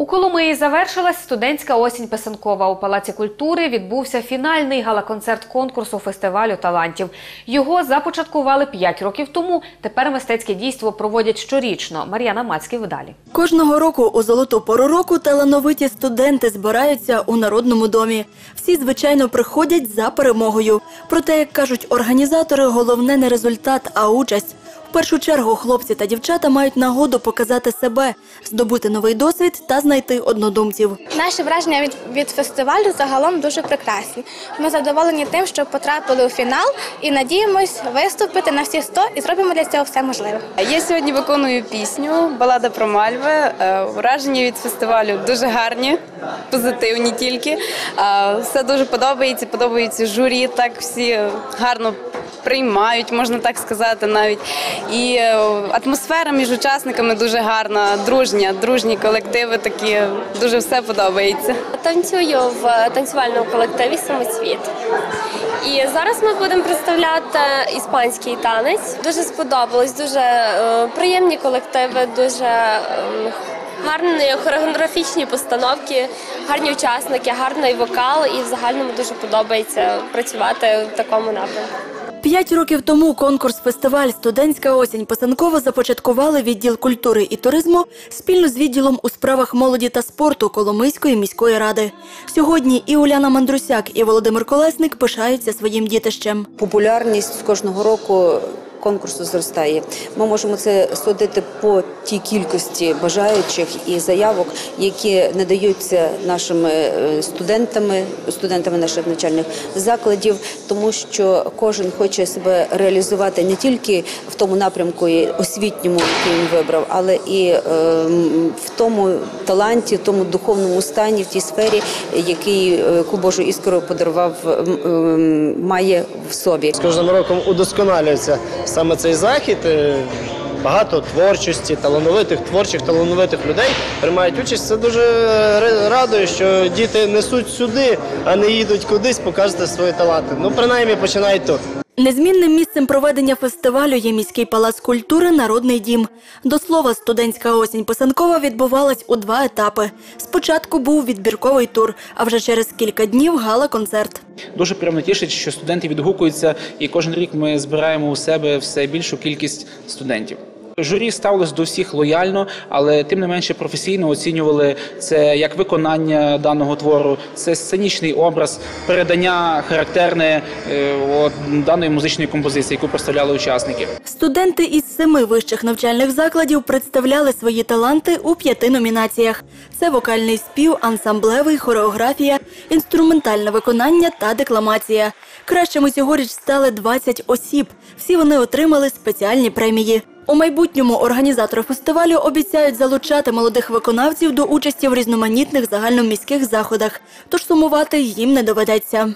У Коломиї завершилась студентська осінь писанкова. У Палаці культури відбувся фінальний галаконцерт конкурсу фестивалю талантів. Його започаткували 5 років тому. Тепер мистецьке дійство проводять щорічно. Мар'яна Мацький видалі. Кожного року у золоту пору року талановиті студенти збираються у народному домі. Всі, звичайно, приходять за перемогою. Проте, як кажуть організатори, головне не результат, а участь. В першу чергу хлопці та дівчата мають нагоду показати себе, здобути новий досвід та знайти однодумців. Наші враження від, від фестивалю загалом дуже прекрасні. Ми задоволені тим, що потрапили у фінал і надіємось виступити на всі 100 і зробимо для цього все можливе. Я сьогодні виконую пісню Балада про Мальви. Е, Враження від фестивалю дуже гарні, позитивні тільки. Е, Все дуже подобається, подобається журі, так всі гарно приймають, можна так сказати навіть. І е, атмосфера між учасниками дуже гарна, дружня, дружні колективи такі, дуже все подобається. Танцюю в танцювальному колективі Самоцвіт. І зараз ми будемо представляти іспанський танець. Дуже сподобалось, дуже е, приємні колективи, дуже е, гарні хореографічні постановки, гарні учасники, гарний вокал, і в загальному дуже подобається працювати в такому напрямку. П'ять років тому конкурс-фестиваль Студентська осінь Писанкова започаткували відділ культури і туризму спільно з відділом у справах молоді та спорту Коломийської міської ради. Сьогодні і Уляна Мандрусяк, і Володимир Колесник пишаються своїм дітищем. популярність з кожного року конкурсу зростає. Ми можемо це судити по тій кількості бажаючих і заявок, які надаються нашими е, студентами, студентами наших навчальних закладів, тому що кожен хоче себе реалізувати не тільки в тому напрямку освітньому, який він вибрав, але і е, в тому таланті, в тому духовному стані, в тій сфері, який е, яку Божу іскру подарував, має в собі. З кожним роком удосконалюється саме цей захід. Е, Багато творчості, талановитих, творчих, талановитих людей приймають участь. Це дуже радує, що діти несуть сюди, а не їдуть кудись показувати свої таланти. Ну, принаймні, починають тут. Незмінним місцем проведення фестивалю є міський палац культури Народний дім. До слова, студентська осінь Писанкова відбувалась у два етапи. Спочатку був відбірковий тур, а вже через кілька днів гала-концерт. Дуже приємно тішить, що студенти відгукуються, і кожен рік ми збираємо у себе все більшу кількість студентів. Журі ставилось до всіх лояльно, але тим не менше професійно оцінювали це як виконання даного твору, це сценічний образ, передання характерне е, даної музичної композиції, яку представляли учасники. Студенти із семи вищих навчальних закладів представляли свої таланти у п'яти номінаціях: це вокальний спів, ансамблевий, хореографія, інструментальне виконання та декламація. Кращими цьогоріч стали 20 осіб. Всі вони отримали спеціальні премії. У майбутньому організатори фестивалю обіцяють залучати молодих виконавців до участі в різноманітних загальноміських заходах, тож сумувати їм не доведеться.